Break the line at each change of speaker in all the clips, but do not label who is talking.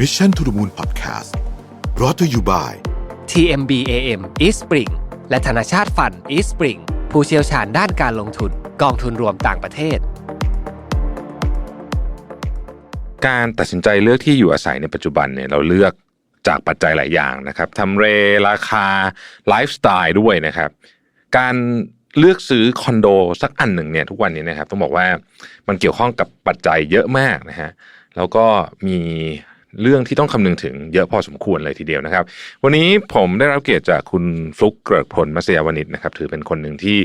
Mission to the Moon Podcast brought to you by
TMB AM East Spring และธนาชาติฟัน East Spring ผู้เชี่ยวชาญด้านการลงทุนกองทุนรวมต่างประเทศ
การตัดสินใจเลือกที่อยู่อาศัยในปัจจุบันเนี่ยเราเลือกจากปัจจัยหลายอย่างนะครับทำเลราคาไลฟ์สไตล์ด้วยนะครับ การเลือกซื้อคอนโดสักอันหนึ่งเนี่ยทุกวันนี้นะครับต้องบอกว่ามันเกี่ยวข้องกับปัจจัยเยอะมากนะฮะแล้วก็มี เรื่องที่ต้องคำนึงถึงเยอะพอสมควรเลยทีเดียวนะครับ วันนี้ผมได้รับเกียรติจากคุณฟลุกเกริกผลมัสยาวนิชนะครับ ถือเป็นคนหนึ่งที่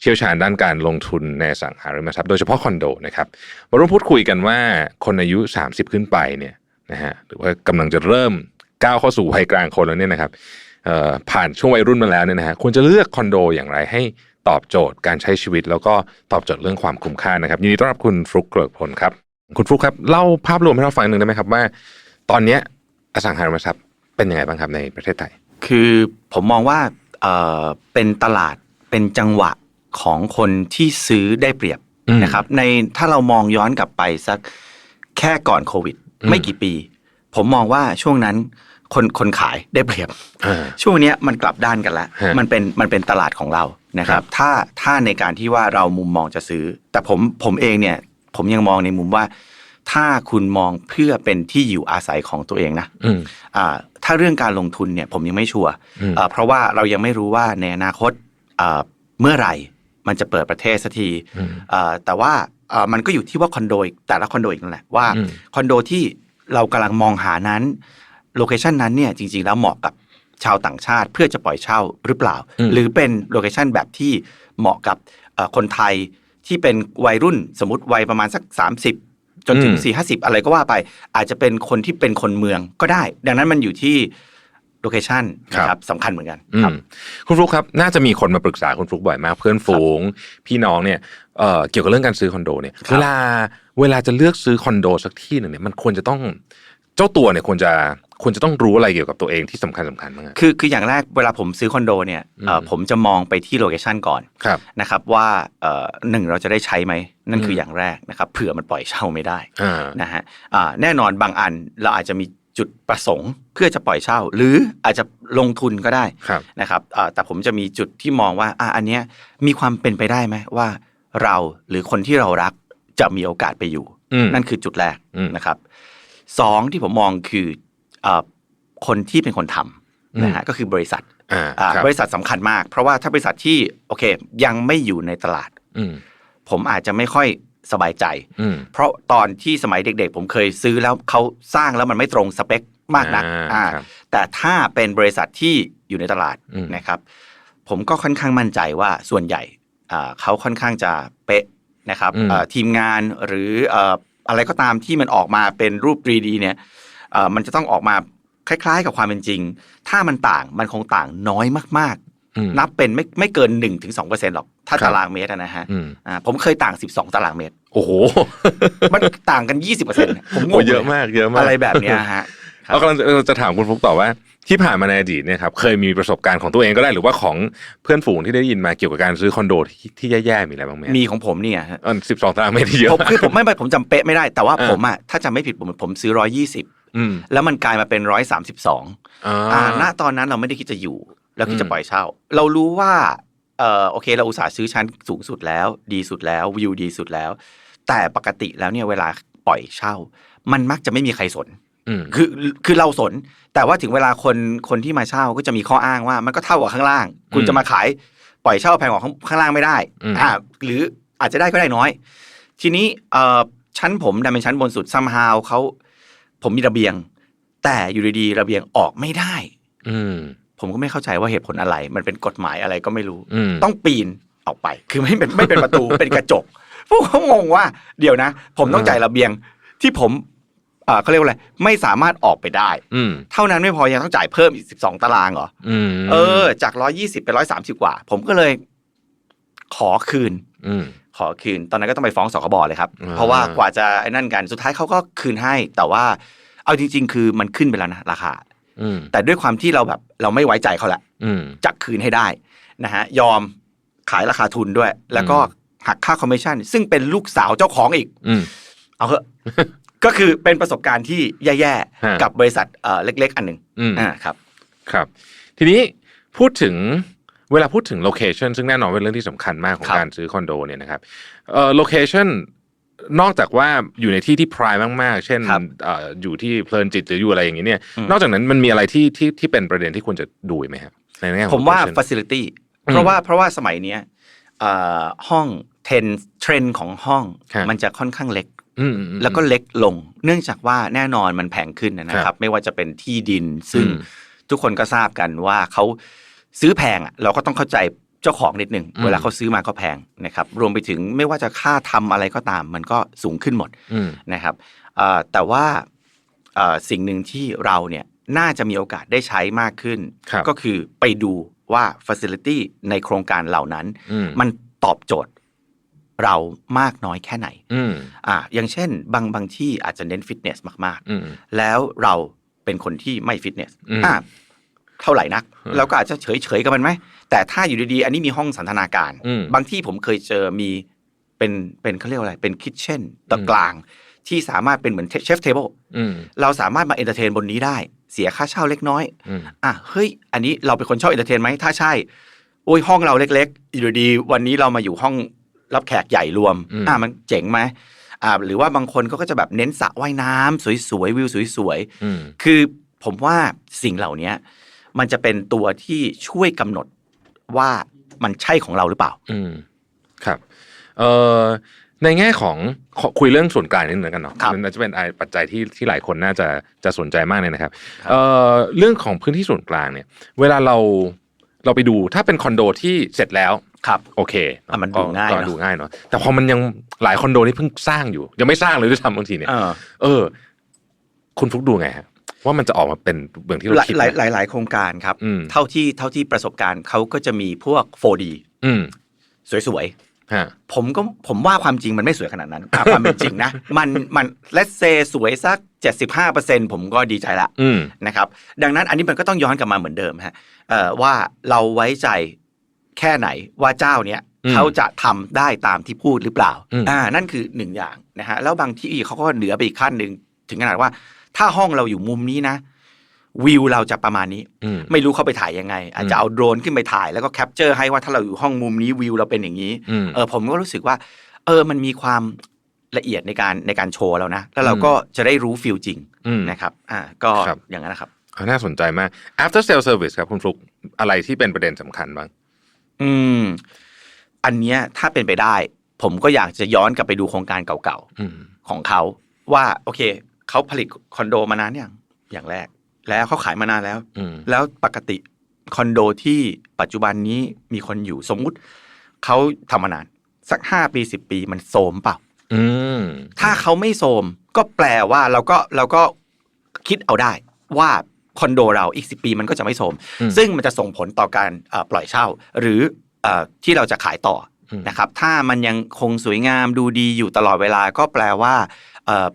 เชี่ยวชาญด้านการลงทุนในสังหาริมทรัพย์โดยเฉพาะคอนโดนะครับมาร่วมพูดคุยกันว่าคนอายุ 30 ขึ้นไปเนี่ยนะฮะหรือว่ากำลังจะเริ่มก้าวเข้าสู่วัยกลางคนแล้วเนี่ยนะครับผ่านช่วงวัยรุ่นมาแล้วเนี่ยนะฮะควรจะเลือกคอนโดอย่างไรให้ตอบโจทย์การใช้ชีวิต แล้วก็ตอบโจทย์เรื่องความคุ้มค่านะครับยินดีต้อนรับคุณฟลุกเกริกผลครับ คุณฟลุกครับเล่าภาพรวมให้เราฟังหนึ่งได้ไหมครับว่า ตอนเนี้ยอสังหาริมทรัพย์เป็นยังไงบ้างครับในประเทศไทย
คือผมมองว่าเอ่อเป็นตลาดเป็นจังหวะของคนที่ซื้อได้เปรียบ
อืม
นะครับในถ้าเรามองย้อนกลับไปสักแค่ก่อนโควิด
อืม
ไม่กี่ปี ผมมองว่าช่วงนั้นคนคนขายได้เปรียบ
อ่า
ช่วงเนี้ยมันกลับด้านกันแล้ว
ฮะ
มันเป็นมันเป็นตลาดของเรานะค
ครั
รับบถ้าถ้าในการที่ว่าเรามุมมองจะซื้อ แต่ผมผมเองเนี่ย ผมยังมองในมุมว่า ถ้าคุณมองเพื่อเป็นที่อยู่อาศัยของตัวเองนะ
อืม
อ่าถ้าเรื่องการลงทุนเนี่ยผมยังไม่ชัวร์
อืม
อ่าเพราะว่าเรายังไม่รู้ว่าในอนาคตอ่าเมื่อไหร่มันจะเปิดประเทศสักที
อืม
อ่าแต่ว่าอ่ามันก็อยู่ที่ว่าคอนโดอีกแต่ละคอนโดอีกนั่นแหละว่า
อืม
คอนโดที่เรากำลังมองหานั้นโลเคชันนั้นเนี่ยจริง ๆ แล้วเหมาะกับชาวต่างชาติเพื่อจะปล่อยเช่าหรือเปล่า
อืม
หรือเป็นโลเคชันแบบที่เหมาะกับเอ่อคนไทยที่เป็นวัยรุ่นสมมติวัยประมาณสัก 30 จนถึง
อืม
สี่ห้าสิบอะไรก็ว่าไป อาจจะเป็นคนที่เป็นคนเมืองก็ได้ ดังนั้นมันอยู่ที่โลเคชันนะครับสำคัญเหมือนกัน
อื
ครับ
มคุณฟลุกครับน่าจะมีคนมาปรึกษาคุณฟลุกบ่อยมาก เพื่อนฝูง พี่น้องเนี่ยเอ่อเกี่ยวกับเรื่องการซื้อคอนโดเนี่ย
ครับ
เวลาเวลาจะเลือกซื้อคอนโดสักที่หนึ่งเนี่ยมันควรจะต้องเจ้าตัวเนี่ยควรจะ ควรจะต้องรู้อะไรเกี่ยวกับตัวเองที่สำคัญสำคัญบ้างอะ
คือคืออย่างแรกเวลาผมซื้อคอนโดเนี่ยเอ่ออ
ม
ผมจะมองไปที่โลเคชันก่อน
ครับ
นะครับว่าเอ่อหนึ่งเราจะได้ใช้ไหมนั่นคือ
ม
อย่างแรกนะครับเผื่อมันปล่อยเช่าไม่ได้
อ่า
นะฮะอ่าแน่นอนบางอันเราอาจจะมีจุดประสงค์เพื่อจะปล่อยเช่า หรืออาจจะลงทุนก็ได้
ครับ
นะครับอ่าแต่ผมจะมีจุดที่มองว่าอะอันเนี้ยมีความเป็นไปได้ไหมว่าเราหรือคนที่เรารักจะมีโอกาสไปอยู่
อืม
นั่นคือจุดแรก
อืม
นะครับสองที่ผมมองคือเอ่อ คนที่เป็นคนทำนะฮะก็คือบริษัท
อ่า
อ่า
ครับ
บริษัทสำคัญมาก เพราะว่าถ้าบริษัทที่โอเค ยังไม่อยู่ในตลาด
อืม
ผมอาจจะไม่ค่อยสบายใจ
อืม
เพราะตอนที่สมัยเด็ก ๆ ผมเคยซื้อแล้วเขาสร้างแล้วมันไม่ตรงสเปคมากนัก
อ่า
อ่า
ครับ
แต่ถ้าเป็นบริษัทที่อยู่ในตลาด
อืม
นะครับ ผมก็ค่อนข้างมั่นใจว่าส่วนใหญ่อ่าเขาค่อนข้างจะเป๊ะนะครับ
อืม
เอ่อทีมงานหรือเอ่ออะไรก็ตามที่มันออกมาเป็นรูป 3D เนี่ยเอ่อ มันจะต้องออกมาคล้าย ๆ กับความเป็นจริง ถ้ามันต่างมันคงต่างน้อยมาก
อืม
ๆนับเป็นไม่ไม่เกิน1-2%ถึงหรอก ถ้า
ครับ
ตารางเมตรอะนะฮะ
อืม
อ่าผมเคยต่าง 12 ตารางเมตร
โอ้โห
มันต่างกัน 20%ผมง
โอ้
ง
เยอะมากเยอะมาก
อะไรแบบเนี้ยฮะครับ
เรากำลังจะเออจะถามคุณฟลุกต่อว่าที่ผ่านมาในอดีตเนี่ยครับเคยมีประสบการณ์ของตัวเองก็ได้หรือว่าของเพื่อนฝูงที่ได้ยินมาเกี่ยวกับการซื้อคอนโดที่ที่แย่ๆมีอะไรบ้างไหม
มีของผมเนี่ยฮะ
สิบสองตารางเมตรที่เยอะ
ผมคือผมไม่ไม่ผมจำเป๊ะไม่ได้แต่ว่า
อ่า
ผมอะถ้าจำไม่ผิดผมผมซื้อ120
อืม
แล้วมันกลายมาเป็น132
อ่า
อ่าณตอนนั้นเราไม่ได้คิดจะอยู่ แล้วคิด
อื
จะ
ม
ปล่อยเช่า เรารู้ว่าเออโอเค เราอุตส่าห์ซื้อชั้นสูงสุดแล้ว ดีสุดแล้ววิวดีสุดแล้ว แต่ปกติแล้วเนี่ยเวลาปล่อยเช่า มันมักจะไม่มีใครสน
อืม
คือคือเราสน แต่ว่าถึงเวลาคนคนที่มาเช่าก็จะมีข้ออ้างว่า มันก็เท่ากับข้างล่าง คุณ
อืม
จะมาขายปล่อยเช่าแพงกว่าข้างข้างล่างไม่ได้
อืม
อ่าหรืออาจจะได้ก็ได้น้อย ทีนี้เอ่อชั้นผมดันเป็นชั้นบนสุดซัมฮาวเขา ผมมีระเบียง แต่อยู่ดีๆระเบียงออกไม่ได้
อืม
ผมก็ไม่เข้าใจว่าเหตุผลอะไร มันเป็นกฎหมายอะไรก็ไม่รู้
อืม
ต้องปีนออกไป คือไม่เป็นไม่เป็นประตูเป็นกระจกพวกเขางงว่า เดี๋ยวนะ ผมต้องจ่ายระเบียงที่ผมเอ่อเขาเรียกว่าอะไรไม่สามารถออกไปได้
อืม
เท่านั้นไม่พอยังต้องจ่ายเพิ่มอีกสิบสองตารางเหรอ
อืม
เออ จากร้อยี่สิบเป็นร้อยสามสิบกว่า ผมก็เลย ขอคืน
อืม
ขอคืน ตอนนั้นก็ต้องไปฟ้องสคบเลยครับ
อ่า
เพราะว่ากว่าจะไอ้นั่นกันสุดท้ายเขาก็คืนให้ แต่ว่าเอาจริง ๆ คือมันขึ้นไปแล้วนะราคา
อืม
แต่ด้วยความที่เราแบบเราไม่ไว้ใจเขาละ
อืม
จะคืนให้ได้นะฮะยอมขายราคาทุนด้วย แล้วก็หักค่าคอมมิชชั่น ซึ่งเป็นลูกสาวเจ้าของอีก
อืม
เอาเถอะก็คือเป็นประสบการณ์ที่แย่
ฮะ
ๆกับบริษัทเอ่อเล็ก ๆ อันหนึ่ง
อืม
อ่าครับ
ครับ ทีนี้พูดถึง เวลาพูดถึงโลเคชันซึ่งแน่นอนเป็นเรื่องที่สำคัญมากของ
ครับ
การซื้อคอนโดเนี่ยนะครับเอ่อโลเคชันนอกจากว่าอยู่ในที่ที่พรายมากๆ เช่น
ครับ
เอ่ออยู่ที่เพลินจิตหรืออยู่อะไรอย่างนี้เนี่ย
อืม
นอกจากนั้นมันมีอะไรที่ที่ที่เป็นประเด็นที่ควรจะดูอีกไหมครับในแง่ของ
ผมว่า
location
facility
อืม
เพราะว่าเพราะว่าสมัยเนี้ยเอ่อห้องเทรนเทรนของห้อง
ครับ
มันจะค่อนข้างเล็ก
อืมอืมอืม
แล้วก็เล็กลง เนื่องจากว่าแน่นอนมันแพงขึ้นนะค
ครั
รับ
บ
ไม่ว่าจะเป็นที่ดินซึ่ง
อืม
ทุกคนก็ทราบกันว่าเขา ซื้อแพงอะเราก็ต้องเข้าใจเจ้าของนิดนึง
อืม
เวลาเขาซื้อมาก็แพงนะครับรวมไปถึงไม่ว่าจะค่าทำอะไรก็ตาม มันก็สูงขึ้นหมด
อืม
นะครับเอ่อแต่ว่าเอ่อสิ่งหนึ่งที่เราเนี่ยน่าจะมีโอกาสได้ใช้มากขึ้น
ครับ
ก็คือไปดูว่า Facility ในโครงการเหล่านั้น
อืม
มันตอบโจทย์เรามากน้อยแค่ไหน
อืม
อ่าอย่างเช่น บางบางที่อาจจะเน้นฟิตเนสมาก
อืม
ๆแล้วเราเป็นคนที่ไม่ฟิตเนส
อืม
อ่า เท่าไหร่นัก
อืม
เราก็อาจจะเฉยเฉยๆกับมันไหมแต่ถ้าอยู่ดีๆอันนี้มีห้องสันทนาการ
อืม
บางที่ผมเคยเจอมีเป็นเป็นเขาเรียกว่าอะไรเป็นคิทเช่นตะ
อืม
กลางที่สามารถเป็นเหมือนเชฟเทเบิล
อืม
เราสามารถมาเอนเตอร์เทนบนนี้ได้ เสียค่าเช่าเล็กน้อย
อืม
อะเฮ้ย อันนี้เราเป็นคนชอบเอนเตอร์เทนไหมถ้าใช่โอ้ยห้องเราเล็กๆอยู่ดีๆวันนี้เรามาอยู่ห้องรับแขกใหญ่รวม
อืม
อะมันเจ๋งไหมอ่าหรือว่าบางคนเขาก็จะแบบเน้นสระว่ายน้ำสวยๆวิวสวย
อืม
ๆคือผมว่าสิ่งเหล่านี้ มันจะเป็นตัวที่ช่วยกำหนดว่ามันใช่ของเราหรือเปล่า
อืมครับ เอ่อในแง่ของขอคุยเรื่องส่วนกลางนิดนึงกันเนาะ
ครับ
มันน่าจะเป็นไอ้ปัจจัยที่ที่หลายคนน่าจะจะสนใจมากเลยนะครับ
ครับ
เอ่อเรื่องของพื้นที่ส่วนกลางเนี่ย เวลาเราเราไปดูถ้าเป็นคอนโดที่เสร็จแล้ว
ครับ
โอเค
อะมันดู
ก็
ง่าย
ก็
เนอะ
ดูง่ายเนาะแต่พอมันยังหลายคอนโดนี่เพิ่งสร้างอยู่ ยังไม่สร้างเลยด้วยซ้ำบางทีเนี่ย
เออ
เออคุณฟลุกดูไงฮะ ว่ามันจะออกมาเป็นเหมือนที่เรา
หลาย
คิด
หลาย
ไห
ห
ม
ลายหลายโครงการครับ
อืม
เท่าที่เท่าที่ประสบการณ์เขาก็จะมีพวก 4D
อืม
สวยๆ
ฮะ
ผมก็ผมว่าความจริงมันไม่สวยขนาดนั้นอะความเป็นจริงนะ มันมันเลสเซสวยสัก 75%ผมก็ดีใจละ
อืม
นะครับ ดังนั้นอันนี้มันก็ต้องย้อนกลับมาเหมือนเดิมฮะเอ่อว่าเราไว้ใจแค่ไหนว่าเจ้าเนี้ย
อืม
เขาจะทำได้ตามที่พูดหรือเปล่า
อืม
อ่า นั่นคือหนึ่งอย่างนะฮะ แล้วบางที่เขาก็เหนือไปอีกขั้นหนึ่งถึงขนาดว่า ถ้าห้องเราอยู่มุมนี้นะ วิวเราจะประมาณนี้
อืม
ไม่รู้เขาไปถ่ายยังไง อาจ
อื
จะ
ม
เอาโดรนขึ้นไปถ่ายแล้วก็แคปเจอร์ให้ว่าถ้าเราอยู่ห้องมุมนี้วิวเราเป็นอย่างนี้
อืม
เออผมก็รู้สึกว่า เออมันมีความละเอียดในการในการโชว์แล้วนะ แล้วเรา
อืม
ก็จะได้รู้ฟิลจริง
อืม
นะครับอ่าก็
ครับ
อย่างนั้นนะครับ
อ่าน่าสนใจมาก after sale service ครับคุณฟลุกอะไรที่เป็นประเด็นสำคัญบ้าง
อืม อันเนี้ยถ้าเป็นไปได้ ผมก็อยากจะย้อนกลับไปดูโครงการเก่า
อืม
ๆของเขา ว่าโอเค เขาผลิตคอนโดมานานยังอย่างแรก แล้วเขาขายมานานแล้ว
อืม
แล้วปกติคอนโดที่ปัจจุบันนี้มีคนอยู่สมมุติเขาทำมานาน สักห้าปีสิบปีมันโทรมเปล่า
อืม
ถ้าเขาไม่โทรมก็แปลว่าเราก็เราก็คิดเอาได้ว่าคอนโดเราอีกสิปีมันก็จะไม่โทรม
อืม
ซึ่งมันจะส่งผลต่อการเอ่อปล่อยเช่า หรือเออที่เราจะขายต่ออ
ม
นะครับ ถ้ามันยังคงสวยงามดูดีอยู่ตลอดเวลาก็แปลว่าเอ่อ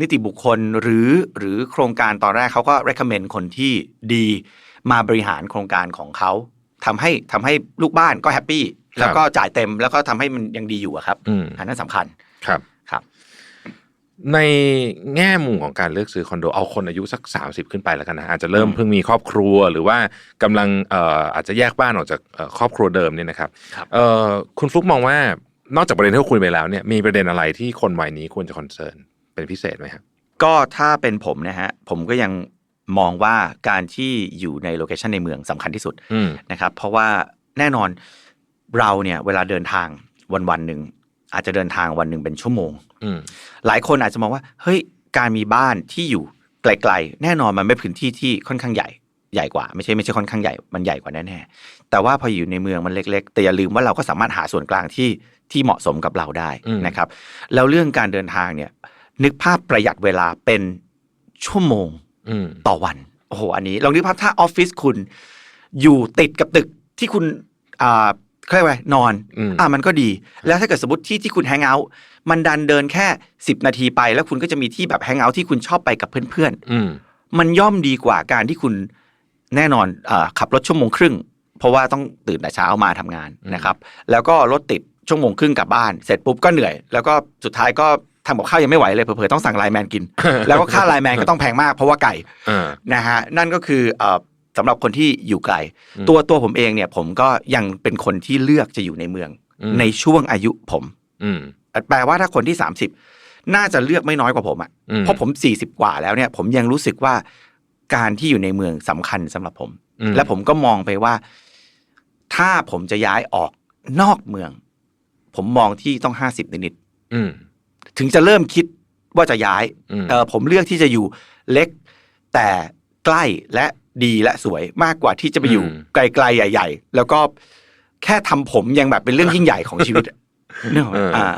นิติบุคคลหรือหรือโครงการตอนแรกเขาก็ recommend คนที่ดีมาบริหารโครงการของเขาทำให้ทำให้ลูกบ้านก็แฮปปี้แล้วก็จ่ายเต็มแล้วก็ทำให้มันยังดีอยู่อะครับ
อืม
อันนั้นสำคัญ
ครับ
ครับ
ในแง่มุมของการเลือกซื้อคอนโดเอาคนอายุสัก 30 ขึ้นไปแล้วกันนะอาจจะเริ่มเพิ่งมีครอบครัวหรือว่ากำลังเอ่ออาจจะแยกบ้านออกจากเอ่อครอบครัวเดิมเนี่ยนะครับ
ครับ
เอ่อคุณฟลุกมองว่านอกจากประเด็นที่เราคุยไปแล้วเนี่ยมีประเด็นอะไรที่คนวัยนี้ควรจะคอนเซิร์น เป็นพิเศษไหมครับ
ก็ถ้าเป็นผมนะฮะผมก็ยังมองว่าการที่อยู่ในโลเคชันในเมืองสำคัญที่สุด
อืม
นะครับ เพราะว่าแน่นอนเราเนี่ยเวลาเดินทางวันวันๆหนึ่งอาจจะเดินทางวันหนึ่งเป็นชั่วโมง
อืม
หลายคนอาจจะมองว่า เฮ้ยการมีบ้านที่อยู่ไกลๆแน่นอนมันไม่พื้นที่ที่ค่อนข้างใหญ่ใหญ่กว่าไม่ใช่ไม่ใช่ค่อนข้างใหญ่มันใหญ่กว่าแน่ๆแต่ว่าพออยู่ในเมืองมันเล็ก ๆ แต่อย่าลืมว่าเราก็สามารถหาส่วนกลางที่ที่เหมาะสมกับเราได้
อืม
นะครับ แล้วเรื่องการเดินทางเนี่ย นึกภาพประหยัดเวลาเป็นชั่วโมง
อืม
ต่อวัน โอ้โห อันนี้ลองนึกภาพถ้าออฟฟิศคุณอยู่ติดกับตึกที่คุณอ่าเขาเรียกว่าอะไรนอน
อืม
อ่ามันก็ดี แล้วถ้าเกิดสมมติที่ที่คุณแฮงเอาท์มันดันเดินแค่10นาทีไป แล้วคุณก็จะมีที่แบบแฮงเอาท์ที่คุณชอบไปกับเพื่อน
อืม
ๆมันย่อมดีกว่าการที่คุณแน่นอนอาขับรถชั่วโมงครึ่ง เพราะว่าต้องตื่นแต่เช้ามาทำงาน
อืม
นะครับ แล้วก็รถติดชั่วโมงครึ่งกลับบ้าน เสร็จปุ๊บก็เหนื่อย แล้วก็สุดท้ายก็ ทำกับข้าวยังไม่ไหวเลยเผลอๆต้องสั่งไลน์แมนกิน แล้วก็ค่าไลน์แมนก็ต้องแพงมากเพราะว่าไก่
เออ
นะฮะนั่นก็คือเอ่อสำหรับคนที่อยู่ไกล
อืม
ตัวตัวผมเองเนี่ยผมก็ยังเป็นคนที่เลือกจะอยู่ในเมือง
อืม
ในช่วงอายุผม
อืม
แปลว่าถ้าคนที่30น่าจะเลือกไม่น้อยกว่าผมอะ
อืม
เพราะผม40กว่าแล้วเนี่ย ผมยังรู้สึกว่าการที่อยู่ในเมืองสำคัญสำหรับผม
อืม
และผมก็มองไปว่า ถ้าผมจะย้ายออกนอกเมือง ผมมองที่ต้อง50นิด
อืม
ๆ ถึงจะเริ่มคิดว่าจะย้าย
อืม
เออผมเลือกที่จะอยู่เล็ก แต่ใกล้และดีและสวยมากกว่าที่จะไปอยู่
อืม
ไกลๆใหญ่ ๆ แล้วก็แค่ทำผมยังแบบเป็นเรื่องยิ่งใหญ่ของชีวิตอะเนกออกไหมอ่า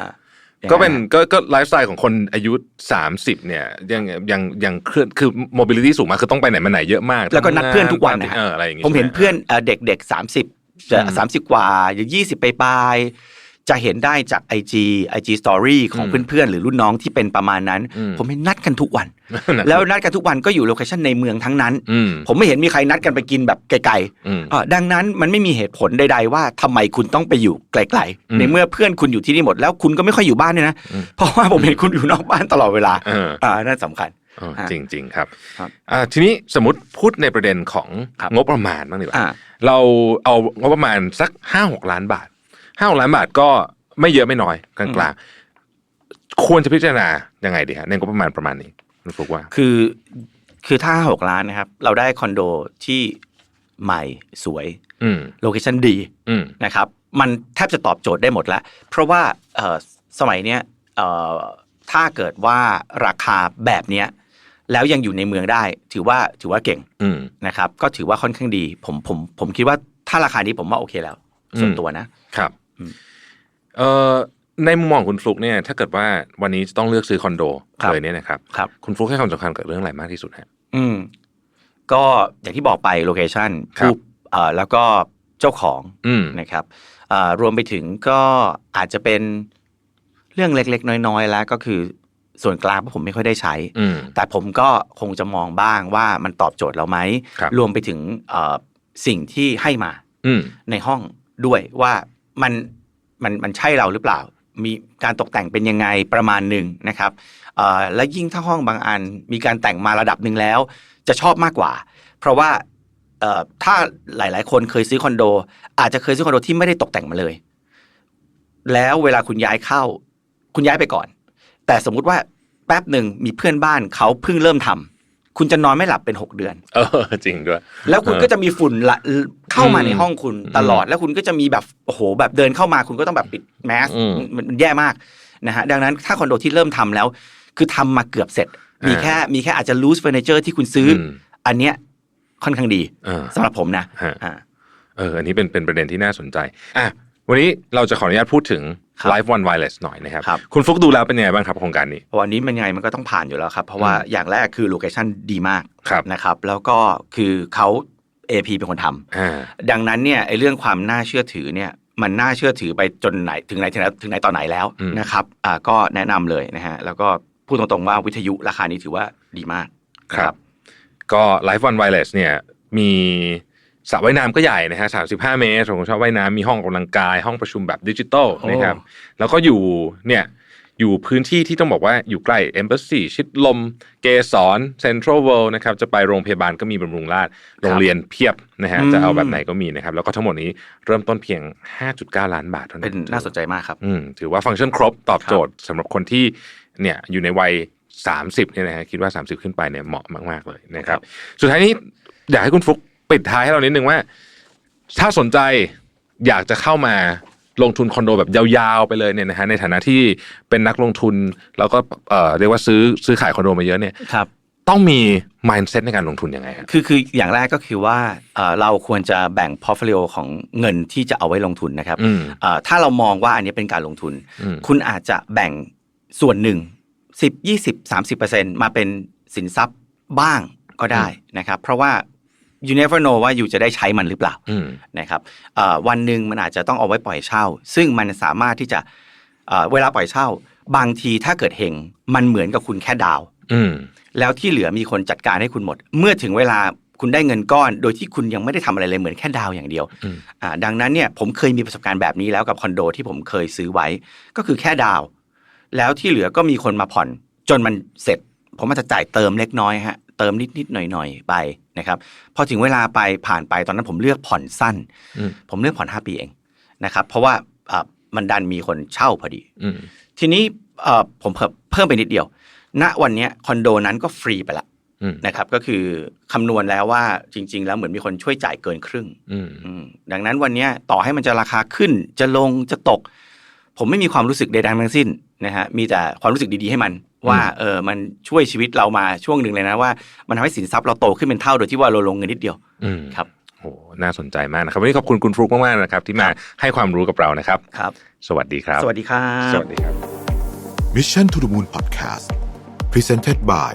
ก็เป็นก็ก็ไลฟ์สไตล์ของคนอายุ 30 เนี่ยยังยังยังเคลื่อนคือ mobility สูงมากคือต้องไปไหนมาไหนเยอะมาก
แล้วก็นัดเพื่อนทุกวัน
นะ
นะ
เอออะไรอย่างงี้
ผมเห็น
ใช่ไเพื่
อนเอ่อเด็กๆสามสิบจะ
อืม
สามสิบกว่าหรือยี่สิบไปปลายๆ จะเห็นได้จาก IG IG Story ของ
อืม
เพื่อนๆ หรือรุ่นน้องที่เป็นประมาณนั้น
อืม
ผมเห็นนัดกันทุกวัน
นะ
แล้วนัดกันทุกวันก็อยู่โลเคชันในเมืองทั้งนั้น
อืม
ผมไม่เห็นมีใครนัดกันไปกินแบบไกล
อืม
ๆอะดังนั้นมันไม่มีเหตุผลใด ๆ ว่าทำไมคุณต้องไปอยู่ไกล
อืม
ๆในเมื่อเพื่อนคุณอยู่ที่นี่หมดแล้วคุณก็ไม่ค่อยอยู่บ้านด้วยนะ
อืม
เพราะว่าผมเห็นคุณอยู่นอกบ้านตลอดเวลา
เออ
อ่านั่นสำคัญ
เออ
ฮะ
จริงจริงๆครับ
ครับ
อ่าทีนี้สมมติพูดในประเด็นของ
ครับ
งบประมาณบ้างดีกว่า
อ่า
เราเอางบประมาณสักห้าหกล้านบาท ห้าหกล้านบาทก็ไม่เยอะไม่น้อยกลางๆควรจะพิจารณายังไงดีฮะในงบประมาณประมาณนี้คุณฟลุกว่า
คือคือถ้าหกล้านนะครับ เราได้คอนโดที่ใหม่สวย
อืม
โลเคชันดี
อืม
นะครับ มันแทบจะตอบโจทย์ได้หมดแล้ว เพราะว่าเอ่อสมัยเนี้ยเอ่อถ้าเกิดว่าราคาแบบเนี้ยแล้วยังอยู่ในเมืองได้ ถือว่าถือว่าเก่ง
อืม
นะครับ ก็ถือว่าค่อนข้างดี ผมผมผมคิดว่าถ้าราคานี้ผมว่าโอเคแล้ว ส่วน
อืม
ตัวนะ
ครับ
อืม
เอ่อในมุมมองคุณฟลุกเนี่ย ถ้าเกิดว่าวันนี้จะต้องเลือกซื้อคอนโด
ครับ
เลยเนี่ยนะครับ
ครับ
คุณฟลุกให้ความสำคัญกับเรื่องอะไรมากที่สุดฮะ
อืมก็อย่างที่บอกไปโลเคชัน
ครับ
ผู้เอ่อแล้วก็เจ้าของ
อืม
นะครับอ่ารวมไปถึงก็อาจจะเป็นเรื่องเล็ก ๆ น้อยๆแล้วก็คือส่วนกลางเพราะผมไม่ค่อยได้ใช้
อืม
แต่ผมก็คงจะมองบ้างว่ามันตอบโจทย์เราไหม
ครับ
รวมไปถึงเอ่อสิ่งที่ให้มา
อืม
ในห้องด้วยว่า มันมันมันใช่เราหรือเปล่า มีการตกแต่งเป็นยังไงประมาณหนึ่งนะครับและยิ่งถ้าห้องบางอันมีการแต่งมาระดับหนึ่งแล้ว จะชอบมากกว่า เพราะว่าถ้าหลาย ๆ คนเคยซื้อคอนโด อาจจะเคยซื้อคอนโดที่ไม่ได้ตกแต่งมาเลย แล้วเวลาคุณย้ายเข้า คุณย้ายไปก่อน แต่สมมุติว่าแป๊บหนึ่งมีเพื่อนบ้านเขาเพิ่งเริ่มทำ คุณจะนอนไม่หลับเป็นหกเดือน
เออจริงด้วย
แล้วคุณ
เออ
ก็จะมีฝุ่นละเข้ามา
อืม
ในห้องคุณตลอด แล้วคุณก็จะมีแบบโอ้โหแบบเดินเข้ามาคุณก็ต้องแบบปิดแมส
อืม
มันมันแย่มากนะฮะดังนั้นถ้าคอนโดที่เริ่มทำแล้ว คือทำมาเกือบเสร็จ มี
อ่า
แค่มีแค่อาจจะ loose furniture ที่คุณซื้ออ
ม
อันเนี้ยค่อนข้างดี
เออ
สำหรับผมนะ
ฮะ
อ่า
เอออันนี้เป็นเป็นประเด็นที่น่าสนใจอะ วันนี้เราจะขออนุญาตพูดถึง
ครับ
Live One Wireless หน่อยนะครับ
ครับ
คุณฟลุกดูแล้วเป็นยังไงบ้างครับโครงการนี้
วันนี้มันยังไงมันก็ต้องผ่านอยู่แล้วครับ เพราะว่า
อืม
อย่างแรกคือโลเคชันดีมาก
ครับ
นะครับ แล้วก็คือเขา AP เป็นคนทำ
อ่า
ดังนั้นเนี่ยไอ้เรื่องความน่าเชื่อถือเนี่ยมันน่าเชื่อถือไปจนไหนถึงไหนถึงไหนถึงไหนต่อไหนแล้ว
อืม
นะครับอ่าก็แนะนำเลยนะฮะแล้วก็พูดตรงๆว่าวิทยุราคานี้ถือว่าดีมากนะ
ก็ Live One Wireless เนี่ยมี สระว่ายน้ำก็ใหญ่นะฮะ35เมตรผมชอบว่ายน้ำมีห้องออกกำลังกาย ห้องประชุมแบบดิจิตอลนะครับ แล้วก็อยู่เนี่ยอยู่พื้นที่ที่ต้องบอกว่าอยู่ใกล้ Embassy ชิดลม เกสร Central World นะครับจะไปโรงพยาบาลก็มีบำรุงราษฎร์โรงเรียนเพียบนะฮะ
อืม
จะเอาแบบไหนก็มีนะครับ แล้วก็ทั้งหมดนี้เริ่มต้นเพียง 5.9 ล้านบาทเท่านั้น
เป็นน่าสนใจมากครับ
อืมถือว่าฟังก์ชันครบตอบโจทย์สำหรับคนที่เนี่ยอยู่ในวัย 30เนี่ยนะฮะคิดว่า 30 ขึ้นไปเนี่ยเหมาะมาก ๆ เลยนะครับ สุดท้ายนี้อยากให้คุณฟลุก ปิดท้ายให้เรานิดนึงว่า ถ้าสนใจอยากจะเข้ามาลงทุนคอนโดแบบยาวๆไปเลยเนี่ยนะฮะในฐานะที่เป็นนักลงทุนแล้วก็เอ่อเรียกว่าซื้อซื้อขายคอนโดมาเยอะเนี่ย
ครับ
ต้องมี mindset ในการลงทุนยังไงฮะ
คือคืออย่างแรกก็คือว่าเอ่อเราควรจะแบ่ง portfolio ของเงินที่จะเอาไว้ลงทุนนะครับ
อืม
เอ่อถ้าเรามองว่าอันนี้เป็นการลงทุน
อืม
คุณอาจจะแบ่งส่วนหนึ่งสิบยี่สิบสามสิบเปอร์เซ็นมาเป็นสินทรัพย์บ้างก็ได้นะครับ เพราะว่า you never know ว่าอยู่จะได้ใช้มันหรือเปล่า
อืม
นะครับเอ่อวันหนึ่งมันอาจจะต้องเอาไว้ปล่อยเช่า ซึ่งมันสามารถที่จะเอ่อเวลาปล่อยเช่า บางทีถ้าเกิดเฮงมันเหมือนกับคุณแค่ดาวน์
อืม
แล้วที่เหลือมีคนจัดการให้คุณหมด เมื่อถึงเวลาคุณได้เงินก้อน โดยที่คุณยังไม่ได้ทำอะไรเลยเหมือนแค่ดาวน์อย่างเดียว
อืม
อ่าดังนั้นเนี่ยผมเคยมีประสบการณ์แบบนี้แล้วกับคอนโดที่ผมเคยซื้อไว้ ก็คือแค่ดาวน์แล้วที่เหลือก็มีคนมาผ่อน จนมันเสร็จ ผมอาจจะจ่ายเติมเล็กน้อยฮะเติมนิดนิดๆหน่อยหน่อยๆไป นะครับพอถึงเวลาไปผ่านไปตอนนั้นผมเลือกผ่อนสั้น
อืม
ผมเลือกผ่อน 5 ปีเองนะครับ เพราะว่าอะมันดันมีคนเช่าพอดี
อืม
ทีนี้เอ่อผมเพิ่มเพิ่มไปนิดเดียว ณวันเนี้ยคอนโดนั้นก็ฟรีไปละ
อืม
นะครับก็คือคำนวณแล้วว่าจริง ๆ แล้วเหมือนมีคนช่วยจ่ายเกินครึ่ง
อืม
อืมดังนั้นวันเนี้ยต่อให้มันจะราคาขึ้นจะลงจะตก ผมไม่มีความรู้สึกใดๆทั้งสิ้นนะฮะมีแต่ความรู้สึกดีๆให้มัน ว่าเออมันช่วยชีวิตเรามาช่วงหนึ่งเลยนะว่ามันทำให้สินทรัพย์เราโตขึ้นเป็นเท่าโดยที่ว่าเราลงเงินนิดเดียว
อืม
ครับ
โหน่าสนใจมากนะครับวันนี้ขอบคุณคุณฟลุกมากๆนะครับ ที่มาให้ความรู้กับเรานะครับ
ครับ
สวัสดีครับ
สวัสดีครับ
สวัสดีครับ
Mission to the Moon Podcast Presented by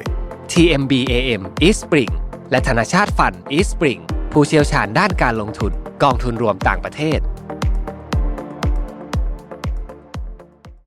TMB AM East Spring และธนาชาติฟัน East Spring ผู้เชี่ยวชาญด้านการลงทุนกองทุนรวมต่างประเทศ